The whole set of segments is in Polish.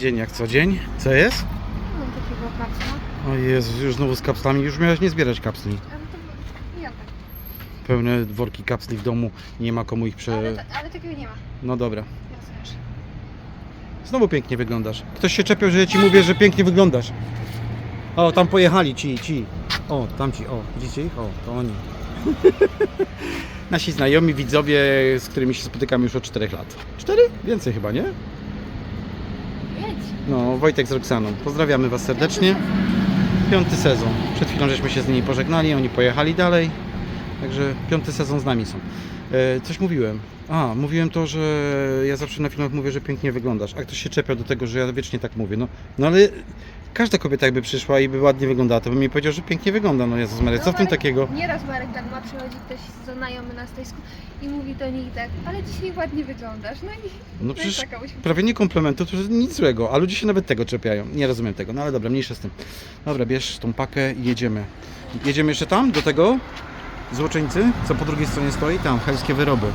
Dzień jak co dzień. Co jest? Mam takiego kapsla. O Jezus, już znowu z kapslami. Już miałeś nie zbierać kapsli. Ale to ja tak. Pełne worki kapsli w domu. Nie ma komu ich Ale, prze... ta, ale takiego nie ma. No dobra. Znowu pięknie wyglądasz. Ktoś się czepiał, że ja ci mówię, że pięknie wyglądasz. O, tam pojechali ci, ci. O, tam ci, o, widzicie ich? O, to oni. Nasi znajomi, widzowie, z którymi się spotykamy już od 4 lat. 4? Więcej chyba, nie? No, Wojtek z Roxaną. Pozdrawiamy Was serdecznie. Piąty sezon. Przed chwilą żeśmy się z nimi pożegnali, oni pojechali dalej. Także piąty sezon z nami są. E, coś mówiłem. A, mówiłem to, że ja zawsze na filmach mówię, że pięknie wyglądasz. A ktoś się czepia do tego, że ja wiecznie tak mówię. No, no ale każda kobieta jakby przyszła i by ładnie wyglądała, to by mi powiedział, że pięknie wygląda. No Jezus Maria, co w tym Marek- takiego? Nieraz Marek tak ma, przychodzi ktoś znajomy na stoisku i mówi do nich tak, ale dzisiaj ładnie wyglądasz. No i No no przecież i taka uśmiech. prawie nie komplementów, to jest nic złego, a ludzie się nawet tego czepiają. Nie rozumiem tego, no ale dobra, mniejsza z tym. Dobra, bierz tą pakę i jedziemy. Jedziemy jeszcze tam, do tego złoczyńcy, co po drugiej stronie stoi, tam, helskie wyroby.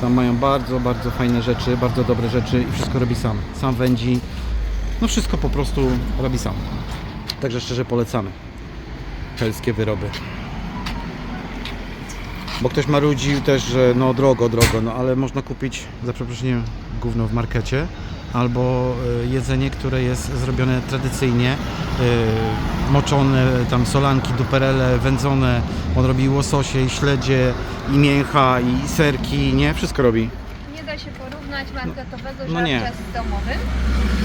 Tam mają bardzo, bardzo fajne rzeczy, bardzo dobre rzeczy i wszystko robi sam. Sam wędzi, no wszystko po prostu robi sam. Także szczerze polecamy. Helskie wyroby. Bo ktoś marudził też, że no drogo, drogo, no ale można kupić, za przeproszeniem, gówno w markecie albo y, jedzenie, które jest zrobione tradycyjnie, y, moczone, tam solanki, duperele, wędzone, on robi łososie i śledzie i mięcha i serki, nie? Wszystko robi. Porównać marketowego no żarcia nie. z domowym.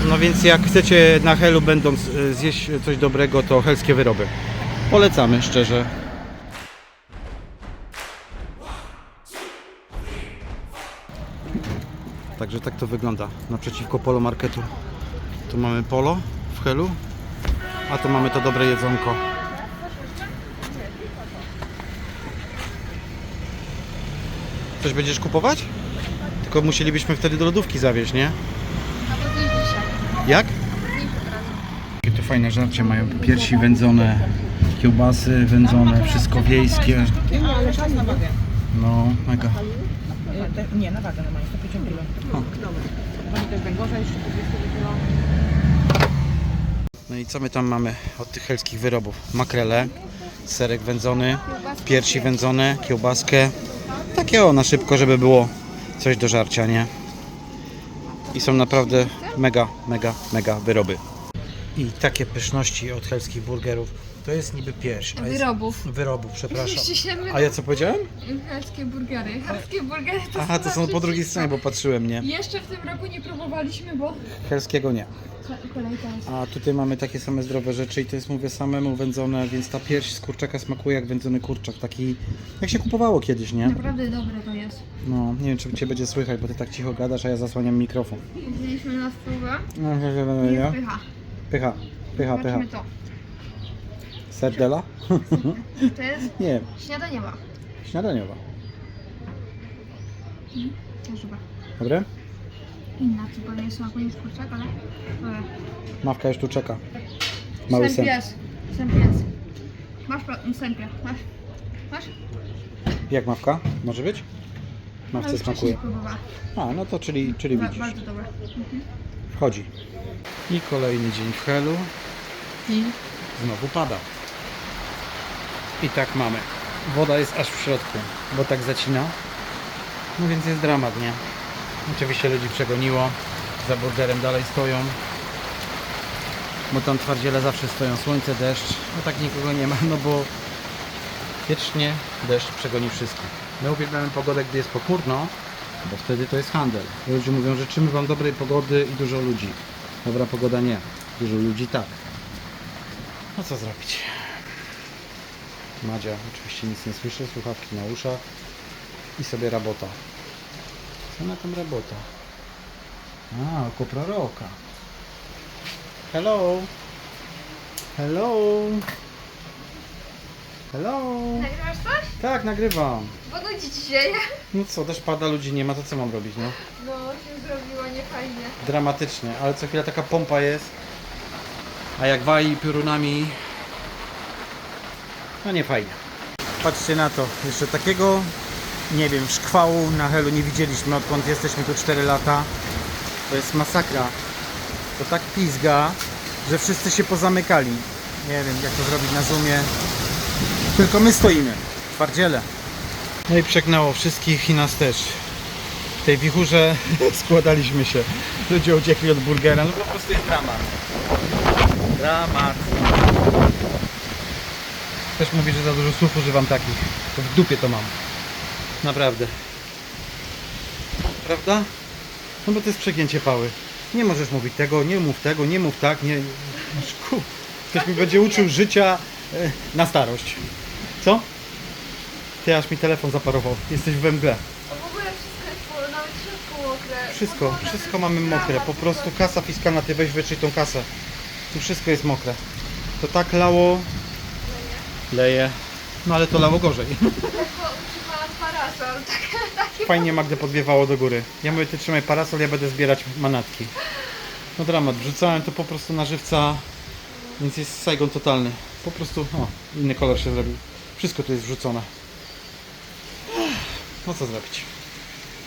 No więc jak chcecie na Helu będąc y, zjeść coś dobrego, to helskie wyroby. Polecamy szczerze. Także tak to wygląda naprzeciwko Polo Marketu. Tu mamy Polo w Helu, a tu mamy to dobre jedzonko. Coś będziesz kupować? Tylko musielibyśmy wtedy do lodówki zawieźć, nie? Albo dzisiaj. Jak? Jakie tu fajne żarcie mają. Piersi wędzone, kiełbasy wędzone, wszystko wiejskie. Nie, ale czas na wagę. No, mega. Nie, na wagę normalnie, 150 kg. Pani też węgorza jeszcze po 200 kg. No i co my tam mamy od tych helskich wyrobów? Makrele, serek wędzony, piersi wędzone, kiełbaskę. Takie o, na szybko, żeby było coś do żarcia, nie? I są naprawdę mega, mega, mega wyroby. I takie pyszności od helskich burgerów. To jest niby pierś. a jest- Wyrobów. Wyrobów, przepraszam. Jeszcze się my... A ja co powiedziałem? Helskie burgery. Helskie burgery to Aha, to są po drugiej stronie, bo patrzyłem, nie? Jeszcze w tym roku nie próbowaliśmy, bo Helskiego nie. kolejka jest. A tutaj mamy takie same zdrowe rzeczy i to jest, mówię, samemu wędzone, więc ta pierś z kurczaka smakuje jak wędzony kurczak, taki jak się kupowało kiedyś, nie? Naprawdę dobre to jest. No, nie wiem, czy Cię będzie słychać, bo Ty tak cicho gadasz, a ja zasłaniam mikrofon. Wzięliśmy na spróbę. No, Nie ja? pycha. Pycha, pycha, pycha. Zobaczmy to. Serdela? To jest Nie, śniadaniowa. śniadaniowa. Też chyba. Dobre? Inna zupełnie smaku niż kurczak, ale... ale... Mawka już tu czeka. Mały sen. Sępias. Sępias. Masz pa- sępia. Masz. Masz? Jak mawka? Może być? Ale Mawce wcześniej smakuje. A, no to czyli, czyli Ba- widzisz. bardzo dobre. Wchodzi. I kolejny dzień w Helu. I znowu pada. I tak mamy. Woda jest aż w środku, bo tak zacina. No więc jest dramat, nie? Oczywiście ludzi przegoniło. Za burgerem dalej stoją. Bo tam twardziele zawsze stoją. Słońce, deszcz. No tak nikogo nie ma, no bo wiecznie deszcz przegoni wszystkich. My uwielbiamy pogodę, gdy jest pochmurno, bo wtedy to jest handel. Ludzie mówią, życzymy Wam dobrej pogody i dużo ludzi. Dobra pogoda nie, dużo ludzi tak. No co zrobić? Madzia oczywiście nic nie słyszy, słuchawki na uszach i sobie rabota. Co na tam rabota? A, oko proroka. Hello! Hello! Hello! Nagrywasz coś? Tak, nagrywam. Bo nudzi ci się, nie? No co, też pada, ludzi nie ma, to co mam robić, no? No, się zrobiło niefajnie. dramatycznie, ale co chwila taka pompa jest. A jak wali piorunami, no nie fajnie. Patrzcie na to, jeszcze takiego, nie wiem, szkwału na Helu nie widzieliśmy odkąd jesteśmy tu 4 lata. To jest masakra. to tak pizga, że wszyscy się pozamykali. Nie wiem, jak to zrobić na zoomie. Tylko my stoimy, twardziele. No i przegnęło wszystkich i nas też. W tej wichurze składaliśmy się. Ludzie uciekli od burgera, no po prostu jest dramat. Dramat. Też mówi, że za dużo słów używam takich. To w dupie to mam. Naprawdę. Prawda? No bo to jest przegięcie pały. Nie możesz mówić tego, nie mów tego, nie mów tak, nie... Szku. Ktoś mi będzie uczył życia e, na starość. Co? Ty aż mi telefon zaparował. Jesteś we mgle. To w ogóle wszystko jest po, nawet mokre. Wszystko, Podłoga wszystko mamy mokre. Po prostu kasa fiskalna, ty weź wyczyj tą kasę. Tu wszystko jest mokre. To tak lało, leje. No ale to lało gorzej. Używałam parasol. Tak, Fajnie Magdę podwiewało do góry. Ja mówię, ty trzymaj parasol, ja będę zbierać manatki. No dramat, wrzucałem to po prostu na żywca, więc jest Saigon totalny. Po prostu, o, inny kolor się zrobił. Wszystko tu jest wrzucone. No co zrobić?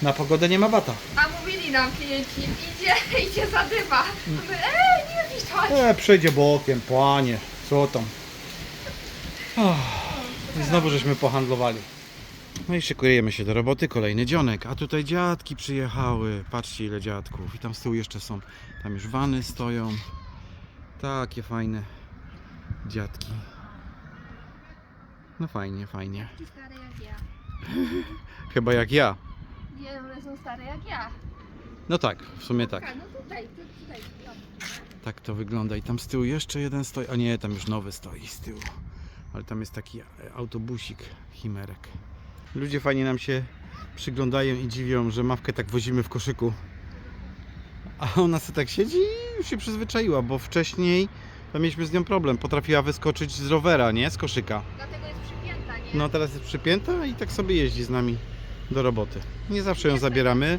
Na pogodę nie ma bata. A mówili nam klienci, idzie, idzie zadyma. Mówię, ej, nie widzisz, E, przejdzie bokiem, płanie, co tam. Oh, I znowu żeśmy pohandlowali. No i szykujemy się do roboty, kolejny dzionek. A tutaj dziadki przyjechały. Patrzcie ile dziadków. I tam z tyłu jeszcze są. Tam już wany stoją. Takie fajne dziadki. No fajnie, fajnie. Stare jak ja. Chyba jak ja. Nie, one są stare jak ja. No tak, w sumie tak. No tutaj, tutaj. Tak to wygląda. I tam z tyłu jeszcze jeden stoi. A nie, tam już nowy stoi z tyłu. Ale tam jest taki e, autobusik, chimerek. Ludzie fajnie nam się przyglądają i dziwią, że mawkę tak wozimy w koszyku. A ona sobie tak siedzi i już się przyzwyczaiła, bo wcześniej mieliśmy z nią problem. Potrafiła wyskoczyć z rowera, nie? Z koszyka. Dlatego jest przypięta, nie? No teraz jest przypięta i tak sobie jeździ z nami do roboty. Nie zawsze ją zabieramy.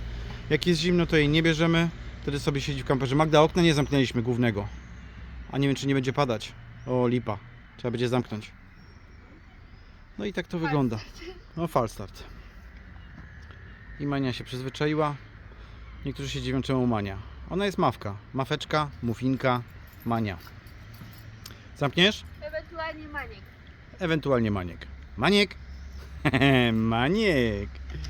Jak jest zimno, to jej nie bierzemy. Wtedy sobie siedzi w kamperze. Magda, okna nie zamknęliśmy głównego. A nie wiem, czy nie będzie padać. O, lipa. Trzeba będzie zamknąć. No i tak to wygląda. No, falstart. I Mania się przyzwyczaiła. Niektórzy się dziwią, czemu Mania. Ona jest mawka. Mafeczka, mufinka, Mania. Zamkniesz? Ewentualnie maniek. Ewentualnie Maniek. Maniek! Maniek!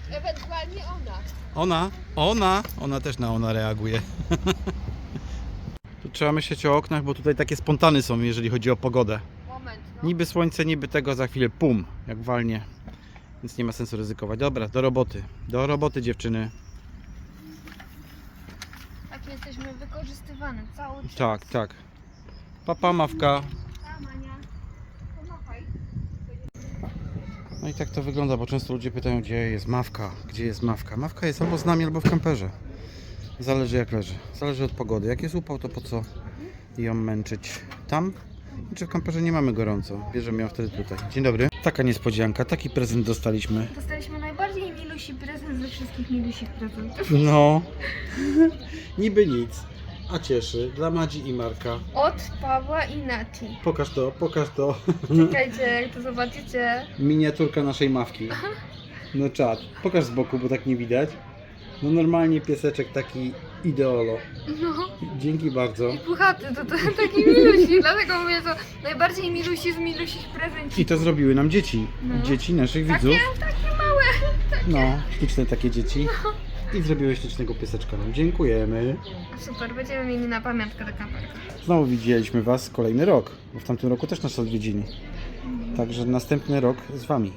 Ewentualnie ona. Ona, ona, ona też na ona reaguje. tu trzeba myśleć o oknach, bo tutaj takie spontany są, jeżeli chodzi o pogodę. Niby słońce, niby tego za chwilę pum, jak walnie. Więc nie ma sensu ryzykować. Dobra, do roboty. Do roboty dziewczyny. Tak jesteśmy wykorzystywane cały czas. Tak, tak. Papa, mawka. No i tak to wygląda, bo często ludzie pytają, gdzie jest mawka, gdzie jest mawka. Mawka jest albo z nami, albo w kamperze. Zależy jak leży. Zależy od pogody. Jak jest upał, to po co ją męczyć tam? Czy w kamperze nie mamy gorąco? Bierzemy ją wtedy tutaj. Dzień dobry. Taka niespodzianka, taki prezent dostaliśmy. Dostaliśmy najbardziej milusi prezent ze wszystkich milusich prezentów. No, niby nic, a cieszy. Dla Madzi i Marka. Od Pawła i Nati. Pokaż to, pokaż to. Czekajcie, jak to zobaczycie. Miniaturka naszej mawki. No czad. Pokaż z boku, bo tak nie widać. No normalnie pieseczek taki ideolo. No. Dzięki bardzo. I puchaty, to, to taki milusi, dlatego mówię to najbardziej milusi z milusich prezenci. I to zrobiły nam dzieci. No. Dzieci naszych Takie, widzów. takie małe. No, śliczne takie dzieci. I zrobiły ślicznego pieseczka nam. Dziękujemy. Super, będziemy mieli na pamiątkę do kamperka. Znowu widzieliśmy Was kolejny rok, bo w tamtym roku też nas odwiedzili. Także następny rok z Wami.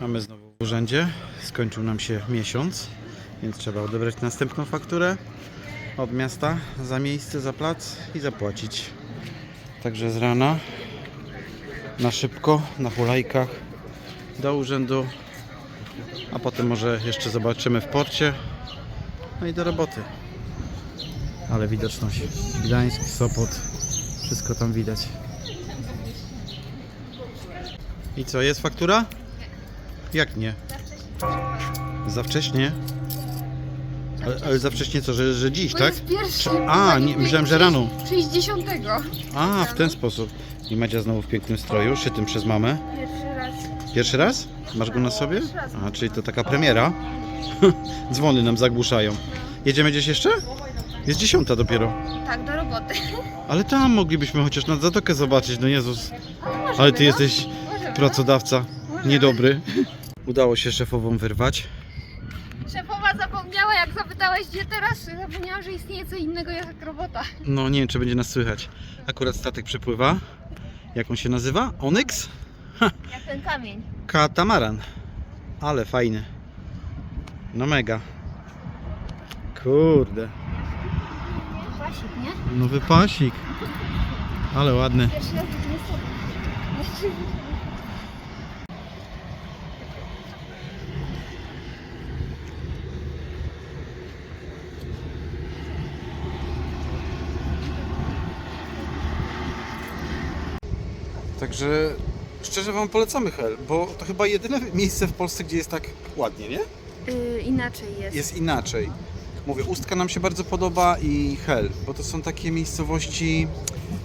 Mamy znowu w urzędzie. Skończył nam się miesiąc, więc trzeba odebrać następną fakturę od miasta za miejsce, za plac i zapłacić. Także z rana na szybko, na hulajkach do urzędu, a potem może jeszcze zobaczymy w porcie. No i do roboty. Ale widoczność. Gdańsk, Sopot, wszystko tam widać. I co, jest faktura? Jak nie? Za wcześnie? Ale, ale za wcześnie co, że, że dziś, To tak? jest pierwszy. A, nie, myślałem, że rano. 60. A, w ten sposób. I Madzia znowu w pięknym stroju, szytym przez mamę. Pierwszy raz. Pierwszy raz? Masz go na sobie? Pierwszy raz. A, czyli to taka premiera. Dzwony nam zagłuszają. Jedziemy gdzieś jeszcze? Jest dziesiąta dopiero. Tak, do roboty. Ale tam moglibyśmy chociaż na zatokę zobaczyć, no Jezus. Ale ty no. jesteś Możemy, pracodawca niedobry. Udało się szefową wyrwać. Zapomniała, jak zapytałeś gdzie teraz, zapomniałam, że istnieje co innego jak robota. No nie wiem, czy będzie nas słychać. Akurat statek przepływa. Jak on się nazywa? Onyx? Jak ten kamień. Katamaran. Ale fajny. No mega. Kurde. Pasik, nie? Nowy pasik. Ale ładny. Pierwszy raz. Także szczerze Wam polecamy Hel, bo to chyba jedyne miejsce w Polsce, gdzie jest tak ładnie, nie? Yy, inaczej jest. Jest inaczej. Mówię, Ustka nam się bardzo podoba i Hel, bo to są takie miejscowości,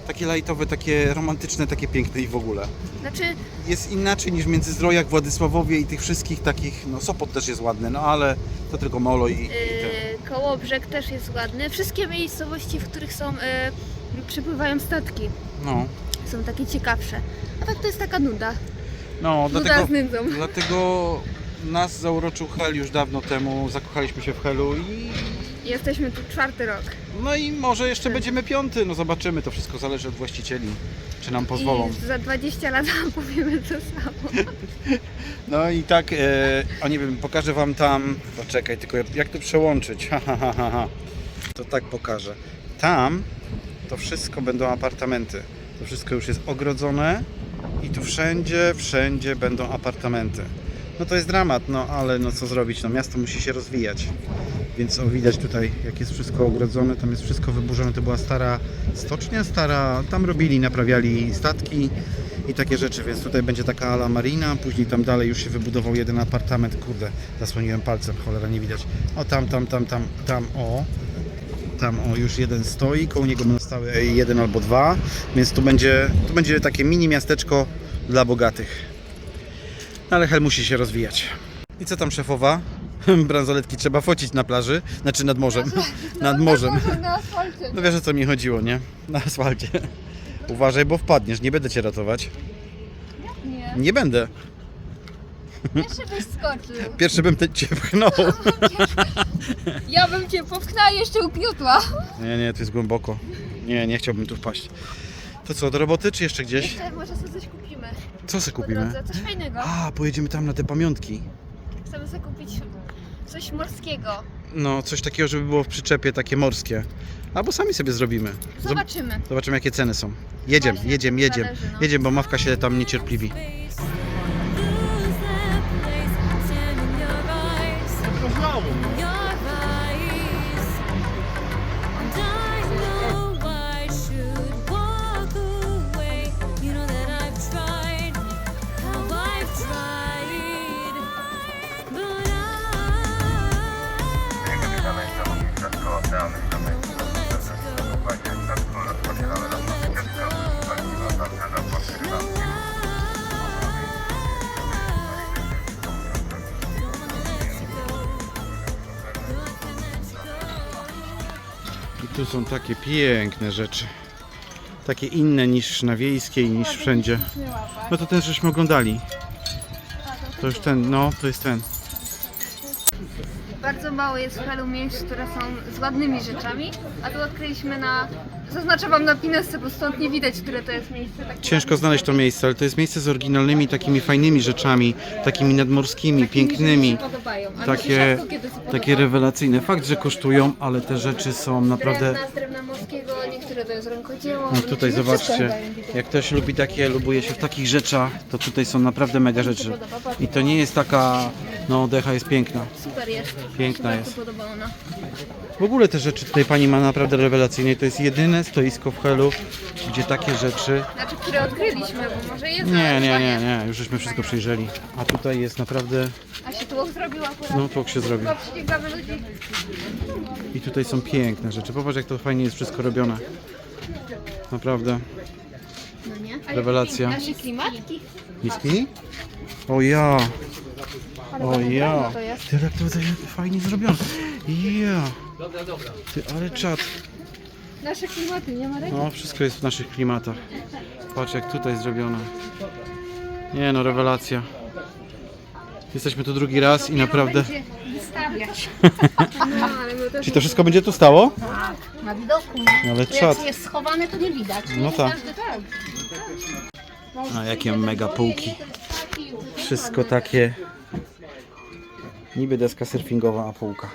takie lajtowe, takie romantyczne, takie piękne i w ogóle. Znaczy, Jest inaczej niż w Międzyzdrojach, Władysławowie i tych wszystkich takich, no Sopot też jest ładny, no ale to tylko Molo i, i te. yy, Kołobrzeg też jest ładny. Wszystkie miejscowości, w których są, yy, przypływają statki, No, są takie ciekawsze. A tak to jest taka nuda. no Nuda dlatego, z nędzą. dlatego nas zauroczył Hel już dawno temu, zakochaliśmy się w Helu i Jesteśmy tu czwarty rok. No i może jeszcze będziemy piąty, no zobaczymy, to wszystko zależy od właścicieli, czy nam pozwolą. I za 20 lat powiemy to samo. No i tak, e, o nie wiem, pokażę Wam tam, poczekaj, tylko jak to przełączyć, ha, ha, ha, ha, ha. to tak pokażę. Tam to wszystko będą apartamenty, to wszystko już jest ogrodzone i tu wszędzie, wszędzie będą apartamenty. No to jest dramat, no ale no co zrobić, no miasto musi się rozwijać. Więc o, widać tutaj, jak jest wszystko ogrodzone, tam jest wszystko wyburzone. To była stara stocznia, stara, tam robili, naprawiali statki i takie rzeczy, więc tutaj będzie taka ala marina, później tam dalej już się wybudował jeden apartament, kurde, zasłoniłem palcem, cholera nie widać. O tam, tam, tam, tam, tam, o. Tam o, już jeden stoi, koło niego będą stały jeden albo dwa, więc tu będzie, tu będzie takie mini miasteczko dla bogatych. No ale hel musi się rozwijać. I co tam szefowa? Bransoletki trzeba focić na plaży, znaczy nad morzem. Nad morzem. Może na asfalcie. No wiesz o co mi chodziło, nie? Na asfalcie. Uważaj, bo wpadniesz, nie będę cię ratować. Nie. Nie będę. Jeszcze byś skoczył. Pierwszy bym te cię pchnął. Ja bym cię popchnęła i jeszcze ugniotła. Nie, nie, to jest głęboko. Nie, nie chciałbym tu wpaść. To co, do roboty czy jeszcze gdzieś? Jeszcze może sobie coś kupimy. Co sobie Po kupimy? Coś fajnego. A, pojedziemy tam na te pamiątki. Chcemy sobie kupić coś morskiego. No, coś takiego, żeby było w przyczepie, takie morskie. Albo sami sobie zrobimy. Zob- Zobaczymy. Zobaczymy, jakie ceny są. Jedziemy, Właśnie, jedziemy, jedziemy. zależy, no. Jedziemy, bo Mawka się tam niecierpliwi. calmo. I tu są takie piękne rzeczy. Takie inne niż na wiejskiej, niż wszędzie. No to ten żeśmy oglądali. To już ten, no, to jest ten. Bardzo mało jest w Helu miejsc, które są z ładnymi rzeczami, a tu odkryliśmy na... Zaznaczę wam na pinesce, bo stąd nie widać, które to jest miejsce. Tak Ciężko znaleźć to miejsce, ale to jest miejsce z oryginalnymi, takimi fajnymi rzeczami, takimi nadmorskimi, pięknymi. Mi się podobają. A mi się Takie, rzadko kiedy podoba. takie rewelacyjne. Fakt, że kosztują, ale te rzeczy są naprawdę... Drewna z drewna morskiego, niektóre to jest rękodzieło. No tutaj wszystko zobaczcie, widać. jak ktoś lubi takie, lubuje się w takich rzeczach, to tutaj są naprawdę mega rzeczy. I to nie jest taka, no decha jest piękna. Super jest. Piękna się jest. podoba ona. W ogóle te rzeczy tutaj pani ma naprawdę rewelacyjne. i To jest jedyne stoisko w Helu, gdzie takie rzeczy... Znaczy, które odkryliśmy, bo może jest Nie, nie, nie, nie, już żeśmy wszystko przejrzeli. A tutaj jest naprawdę, A się tłok zrobił akurat. no tłok się zrobił. Chyba przyciągamy ludzi. I tutaj są piękne rzeczy. Popatrz jak to fajnie jest wszystko robione. Naprawdę. No nie? Rewelacja. Nasze klimatki. Miski? O ja, Ale o ładne ja. drewno to jest. Ty, jak to tutaj fajnie zrobione. Ja. Ty, ale czad. Nasze klimaty, nie Marek? No, wszystko jest w naszych klimatach. Patrz jak tutaj zrobione. Nie no, rewelacja. Jesteśmy tu drugi raz i naprawdę... Będzie wystawiać. No, ale my też Czy to wszystko będzie tu stało? Na widoku. Ale To czad. jak jest schowane, to nie widać. No tak. Każdy tak. A jakie mega półki. Wszystko takie. Niby deska surfingowa, a półka.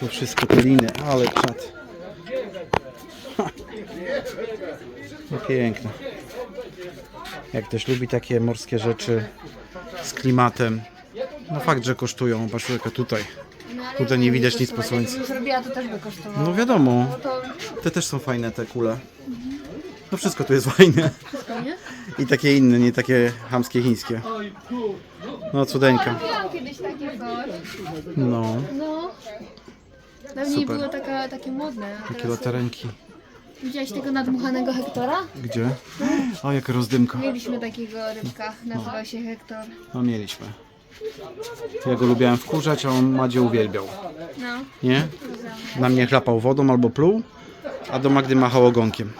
Tu wszystko te liny, ale czad. Ha. No piękne. Jak ktoś lubi takie morskie rzeczy z klimatem. No fakt, że kosztują, patrz jaka tutaj. Tutaj nie widać nic po słońcu. Jakbym zrobiła, to też by kosztowało. No wiadomo, To te też są fajne te kule. No wszystko tu jest fajne. I takie inne, nie takie hamskie chińskie. No cudeńka. robiłam kiedyś takie coś. No, No. Dawniej Super. było taka, takie modne. a takie teraz- latarenki. Widziałeś tego nadmuchanego Hektora? Gdzie? O, jaka rozdymka. Mieliśmy takiego rybka, nazywał się Hektor. No mieliśmy. Ja go lubiłem wkurzać, a on Madzie uwielbiał. No. Nie? Na mnie chlapał wodą albo pluł, a do Magdy machał ogonkiem.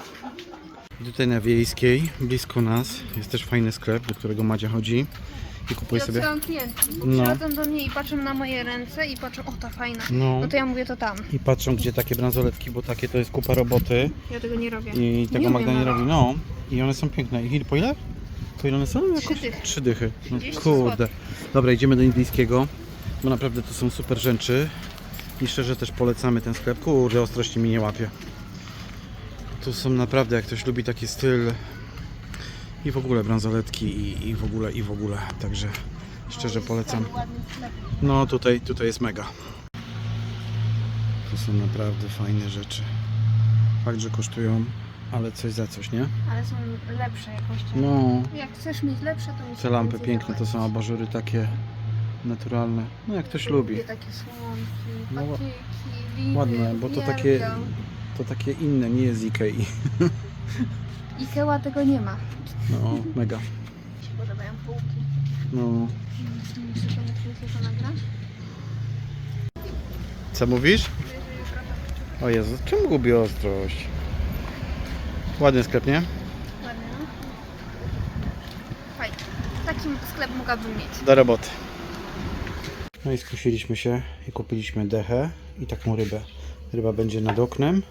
Tutaj na Wiejskiej, blisko nas, jest też fajny sklep, do którego Madzia chodzi i kupuje Ja sobie. odsyłam klientów. No. Przychodzą do mnie i patrzą na moje ręce i patrzą, o ta fajna. No. No to ja mówię to tam. I patrzą, gdzie takie bransoletki, bo takie to jest kupa roboty Ja tego nie robię. i tego Nie Magda nie robi. No, i one są piękne. I po ile? Po ile one są? Jakoś- dychy. Trzy dychy. No, 30 kurde. Dobra, idziemy do indyjskiego, bo naprawdę to są super rzeczy. I szczerze też polecamy ten sklep. Kurde, ostrości mi nie łapie. Tu są naprawdę, jak ktoś lubi taki styl i w ogóle bransoletki i, i w ogóle, i w ogóle. Także szczerze polecam. No tutaj, tutaj jest mega. To są naprawdę fajne rzeczy. Fakt, że kosztują, ale coś za coś, nie? Ale są lepsze jakością. No, Jak chcesz mieć lepsze, to musisz te lampy piękne, to są abażury takie naturalne. No jak ktoś lubi. Takie słomki, No, patyki, ładne, bo to takie- To takie inne, nie jest Ikei. Ikeła tego nie ma. No, mega. Mi się podobają półki. No. Że. Co mówisz? O Jezu, czemu gubię ostrość? Ładny sklep, nie? Ładnie, no. Fajnie. Taki sklep mogłabym mieć. Do roboty. No i skusiliśmy się i kupiliśmy dechę i taką rybę. Ryba będzie nad oknem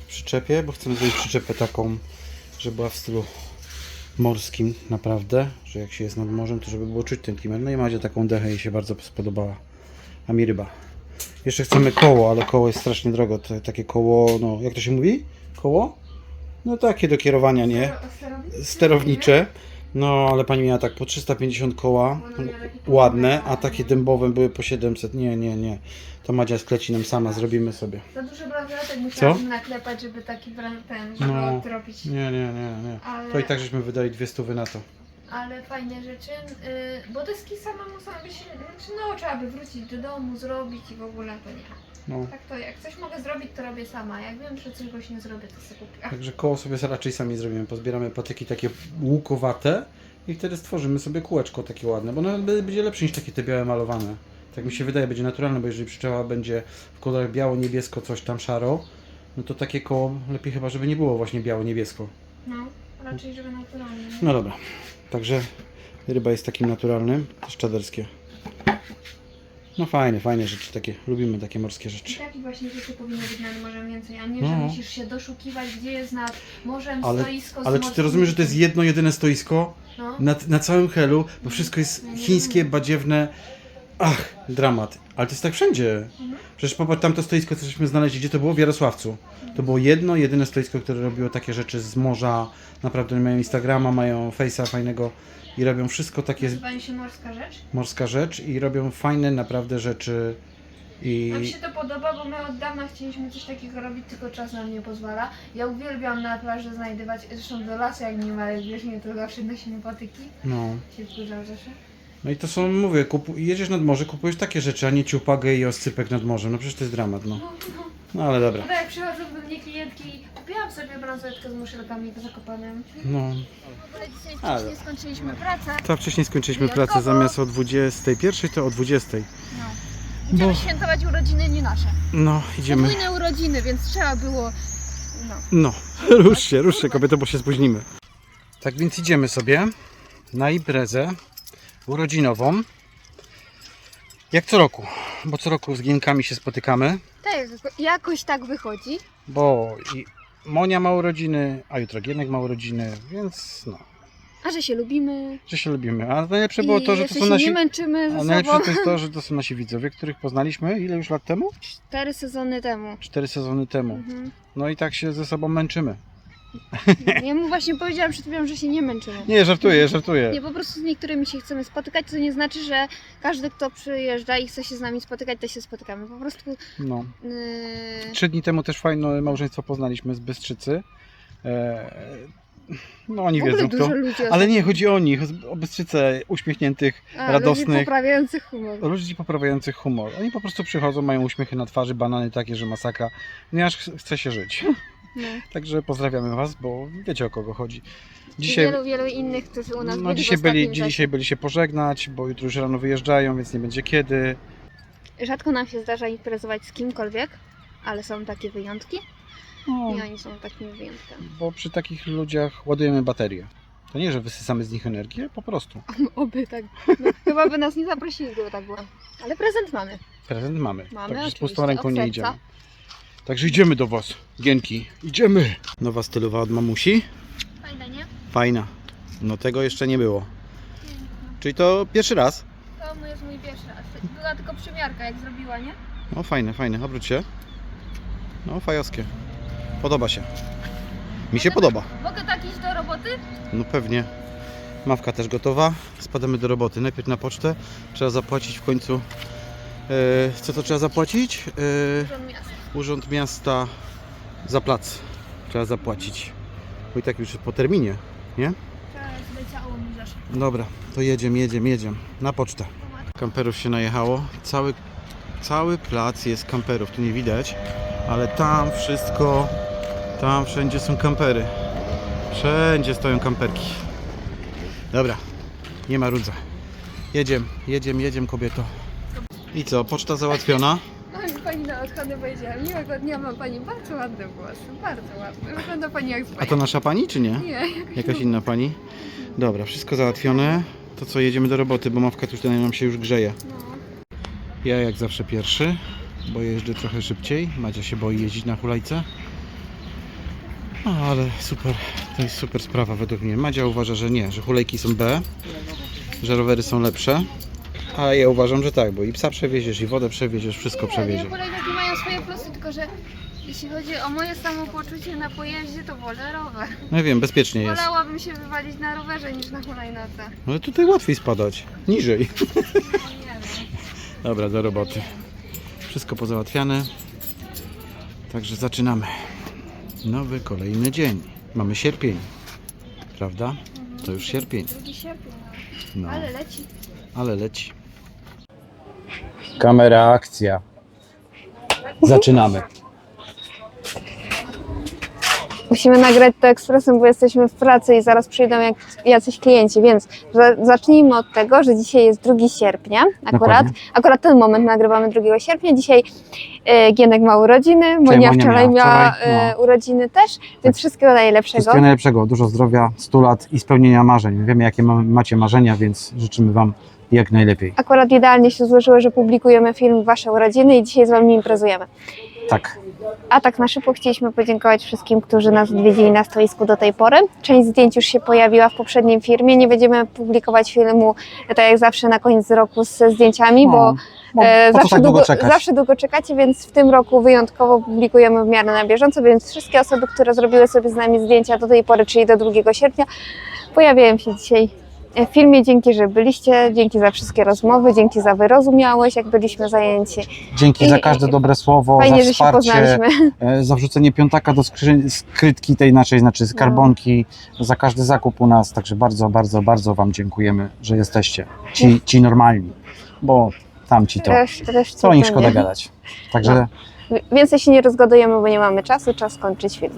w przyczepie, bo chcemy zrobić przyczepę taką, żeby była w stylu morskim naprawdę, że jak się jest nad morzem, to żeby było czuć ten klimat. No i macie taką dechę i jej się bardzo spodobała. A mi ryba. Jeszcze chcemy koło, ale koło jest strasznie drogo. To, takie koło, no jak to się mówi? Koło? No takie do kierowania, nie? sterownicze. No, ale pani miała tak po 350 koła, ładne, a takie dębowe były po 700. Nie, nie, nie. To Madzia skleci nam sama, zrobimy sobie. Za dużo bransoletek musiałam Co? naklepać, żeby taki bran ten, żeby No. odtropić. Nie, nie, nie, nie. Ale- To i tak żeśmy wydali dwie stówy na to. Ale fajne rzeczy, yy, bo deski samemu sobie się, znaczy no trzeba by wrócić do domu, zrobić i w ogóle to nie. No. Tak to jak coś mogę zrobić, to robię sama. Jak wiem, że czegoś nie zrobię, to sobie kupię. Także koło sobie raczej sami zrobimy. Pozbieramy patyki takie łukowate i wtedy stworzymy sobie kółeczko takie ładne, bo ono będzie lepsze niż takie te białe malowane. Tak mi się wydaje, będzie naturalne, bo jeżeli przyczepa będzie w kolorach biało, niebiesko, coś tam szaro, no to takie koło lepiej chyba, żeby nie było właśnie biało-niebiesko. No, raczej żeby naturalnie. No dobra, także ryba jest takim naturalnym, też czaderskie. No fajne, fajne rzeczy takie, lubimy takie morskie I rzeczy. takich właśnie rzeczy powinno być nad morzem więcej, a nie, że No. musisz się doszukiwać, gdzie jest nad morzem Ale, stoisko z ale czy ty rozumiesz, że to jest jedno, jedyne stoisko No. na, na całym helu, bo wszystko jest chińskie, badziewne. Ach, dramat. Ale to jest tak wszędzie. Przecież popatrz, tamto stoisko, co żeśmy znaleźli, gdzie to było? W Jarosławcu. To było jedno, jedyne stoisko, które robiło takie rzeczy z morza. Naprawdę mają Instagrama, mają Face'a fajnego i robią wszystko takie Nazywa się morska rzecz. morska rzecz i robią fajne naprawdę rzeczy i Nam się to podoba, bo my od dawna chcieliśmy coś takiego robić, tylko czas nam nie pozwala. Ja uwielbiam na plaży znajdywać, zresztą do lasu jak nie ma, nie to zawsze nosimy patyki. no. Się wkurzał rzeczy. No i to są, mówię, kupu, jedziesz nad morze, kupujesz takie rzeczy, a nie ciupagę i oscypek nad morzem. No przecież to jest dramat, no. No ale dobra. No tak, jak przychodzą do mnie klientki, kupiłam sobie bransoletkę z muszelkami w Zakopanem. No. Ale dzisiaj Ale- wcześniej skończyliśmy pracę. To wcześniej skończyliśmy pracę zamiast o 21, to o 20. No. Idziemy Bo- świętować urodziny, nie nasze. No, idziemy. Podwójne urodziny, więc trzeba było... No. No, rusz się, rusz się kobieto, bo się spóźnimy. Tak więc idziemy sobie na imprezę urodzinową. Jak co roku, bo co roku z gienkami się spotykamy, Tak, jakoś tak wychodzi. bo i Monia ma urodziny, a jutro Gienek ma urodziny, więc no, A że się lubimy. że się lubimy. A najlepsze było I to, że to są się nasi... nie męczymy ze A sobą. najlepsze to jest to, że to są nasi widzowie, których poznaliśmy ile już lat temu? Cztery sezony temu. Cztery sezony temu. Mhm. No i tak się ze sobą męczymy. Ja mu właśnie powiedziałam przed chwilą, że się nie męczymy. Nie, żartuję, żartuję. Nie, po prostu z niektórymi się chcemy spotykać, co nie znaczy, że każdy, kto przyjeżdża i chce się z nami spotykać, to się spotykamy. Po prostu. No. Yy... Trzy dni temu też fajne małżeństwo poznaliśmy z Bystrzycy. E, No oni wiedzą kto. ludzi Ale nie, chodzi o nich, o Bystrzycę uśmiechniętych, A, Ludzi radosnych, poprawiających humor. ludzi poprawiających humor. Oni po prostu przychodzą, mają uśmiechy na twarzy, banany takie, że masakra. Nie aż ch- chce się żyć. No. Także pozdrawiamy Was, bo wiecie o kogo chodzi. Dzisiaj... Dzisiaj, Wielu, wielu innych, którzy u nas no, byli dzisiaj, byli, dzisiaj byli się pożegnać, bo jutro już rano wyjeżdżają, więc nie będzie kiedy. Rzadko nam się zdarza imprezować z kimkolwiek, ale są takie wyjątki No, i oni są takimi wyjątkami. bo przy takich ludziach ładujemy baterię. To nie, że wysysamy z nich energię, po prostu. Oby tak. No, chyba by nas nie zaprosili, gdyby tak było. Ale prezent mamy. Prezent mamy. Mamy, Także z pustą ręką nie idziemy. Także idziemy do Was, Gienki. Idziemy! Nowa stylowa od mamusi. Fajne, nie? Fajna. No tego jeszcze nie było. Czyli to pierwszy raz? To mój jest mój pierwszy raz. Była tylko przymiarka, jak zrobiła, nie? No fajne, fajne. Obróć się. No fajowskie. Podoba się. Mi się podoba. Mogę tak iść do roboty? No pewnie. Mawka też gotowa. Spadamy do roboty. Najpierw na pocztę. Trzeba zapłacić w końcu. E, co to trzeba zapłacić? Urząd miasta. Urząd Miasta za plac. Trzeba zapłacić. Bo i tak już po terminie, nie? Mi szybko. Dobra, to jedziemy, jedziemy, jedziemy. Na pocztę. Kamperów się najechało. Cały, cały plac jest kamperów. Tu nie widać, ale tam wszystko, tam wszędzie są kampery. Wszędzie stoją kamperki. Dobra, nie ma rudza. Jedziemy, jedziemy, jedziemy kobieto. I co, poczta załatwiona? I pani na odchodę powiedziała, miłego dnia ma pani bardzo ładne włosy, bardzo ładne. Wygląda pani jak z A to bajki. nasza pani, czy nie? Nie, Jakaś inna pani? Dobra, wszystko załatwione. To co, jedziemy do roboty, bo mawka tutaj nam się już grzeje. no. Ja jak zawsze pierwszy, bo jeżdżę trochę szybciej. Madzia się boi jeździć na hulajce. No ale super, to jest super sprawa według mnie. Madzia uważa, że nie, że hulajki są B, że rowery są lepsze. A ja uważam, że tak, bo i psa przewieziesz, i wodę przewieziesz, wszystko Nie, przewieziesz. nie, hulajnogi mają swoje plusy, tylko że jeśli chodzi o moje samopoczucie na pojeździe, to wolę rower. No wiem, bezpiecznie jest. Wolałabym się wywalić na rowerze niż na hulajnodze. Ale tutaj łatwiej spadać, niżej. Nie wiem. Dobra, do roboty. Wszystko pozałatwiane. Także zaczynamy. Nowy, kolejny dzień. Mamy sierpień. Prawda? To już sierpień. Drugi sierpień, No, ale leci. ale leci. Kamera, akcja. Zaczynamy. Musimy nagrać to ekspresem, bo jesteśmy w pracy i zaraz przyjdą jak, jacyś klienci, więc za, zacznijmy od tego, że dzisiaj jest 2 sierpnia, akurat, Dokładnie. akurat ten moment nagrywamy 2 sierpnia, dzisiaj e, Gienek ma urodziny, Monia Monia wczoraj miała miała wczoraj, e, no. urodziny też, więc wszystkiego najlepszego. Wszystkiego najlepszego, dużo zdrowia, 100 lat i spełnienia marzeń. Wiemy, jakie ma- macie marzenia, więc życzymy Wam jak najlepiej. Akurat idealnie się złożyło, że publikujemy film Wasze urodziny i dzisiaj z Wami imprezujemy. Tak, A tak na szybko chcieliśmy podziękować wszystkim, którzy nas odwiedzili na stoisku do tej pory. Część zdjęć już się pojawiła w poprzednim filmie. Nie będziemy publikować filmu tak jak zawsze na koniec roku ze zdjęciami, bo bo e, zawsze, tak długo długo, zawsze długo czekacie, więc w tym roku wyjątkowo publikujemy w miarę na bieżąco, więc wszystkie osoby, które zrobiły sobie z nami zdjęcia do tej pory, czyli do 2 sierpnia, pojawiają się dzisiaj filmie. Dzięki, że byliście, dzięki za wszystkie rozmowy, dzięki za wyrozumiałość, jak byliśmy zajęci. Dzięki I- za każde dobre słowo, Fajnie, za wsparcie. E, za wrzucenie piątaka do skrzy- skrytki tej naszej, znaczy skarbonki, za każdy zakup u nas. Także bardzo, bardzo, bardzo Wam dziękujemy, że jesteście. Ci, ci normalni, bo tamci to, Resz, reszcie co o nich szkoda gadać. Także Więcej się nie rozgadujemy, bo nie mamy czasu, czas skończyć film.